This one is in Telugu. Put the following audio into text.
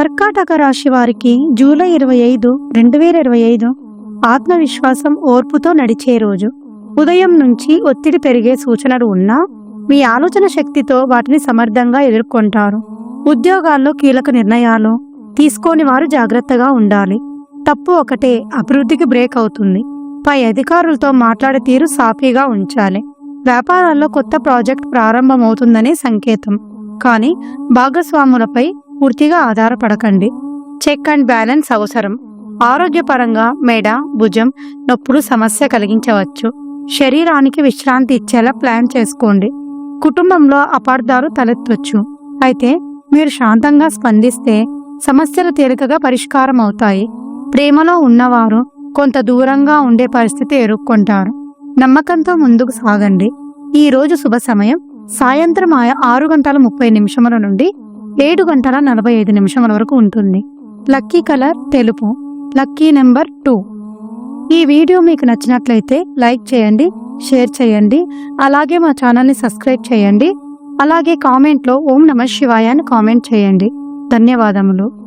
కర్కాటక రాశి వారికి జూలై ఇరవై ఐదు రెండు వేల ఇరవై ఐదు ఆత్మవిశ్వాసం ఓర్పుతో నడిచే రోజు. ఉదయం నుంచి ఒత్తిడి పెరిగే సూచనలు ఉన్నా మీ ఆలోచన శక్తితో వాటిని సమర్థంగా ఎదుర్కొంటారు. ఉద్యోగాల్లో కీలక నిర్ణయాలు తీసుకోని వారు జాగ్రత్తగా ఉండాలి. తప్పు ఒకటే అభివృద్ధికి బ్రేక్ అవుతుంది. పై అధికారులతో మాట్లాడే తీరు సాఫీగా ఉంచాలి. వ్యాపారాల్లో కొత్త ప్రాజెక్ట్ ప్రారంభమవుతుందనే సంకేతం. కానీ భాగస్వాములపై పూర్తిగా ఆధారపడకండి. చెక్ అండ్ బ్యాలెన్స్ అవసరం. ఆరోగ్యపరంగా మెడ భుజం నొప్పులు సమస్య కలిగించవచ్చు. శరీరానికి విశ్రాంతి ఇచ్చేలా ప్లాన్ చేసుకోండి. కుటుంబంలో అపార్థాలు తలెత్తవచ్చు అయితే మీరు శాంతంగా స్పందిస్తే సమస్యలు తేలికగా పరిష్కారం అవుతాయి. ప్రేమలో ఉన్నవారు కొంత దూరంగా ఉండే పరిస్థితి ఎదుర్కొంటారు. నమ్మకంతో ముందుకు సాగండి. ఈరోజు శుభ సమయం. సాయంత్రం ఆరు గంటల ముప్పై నిమిషముల నుండి ఏడు గంటల నలభై ఐదు నిమిషముల వరకు ఉంటుంది. లక్కీ కలర్ తెలుపు. Lucky number two. ఈ వీడియో మీకు నచ్చినట్లయితే లైక్ చేయండి షేర్ చేయండి అలాగే మా ఛానల్ని సబ్స్క్రైబ్ చేయండి అలాగే కామెంట్లో ఓం నమ శివాయ అని కామెంట్ చేయండి. ధన్యవాదములు.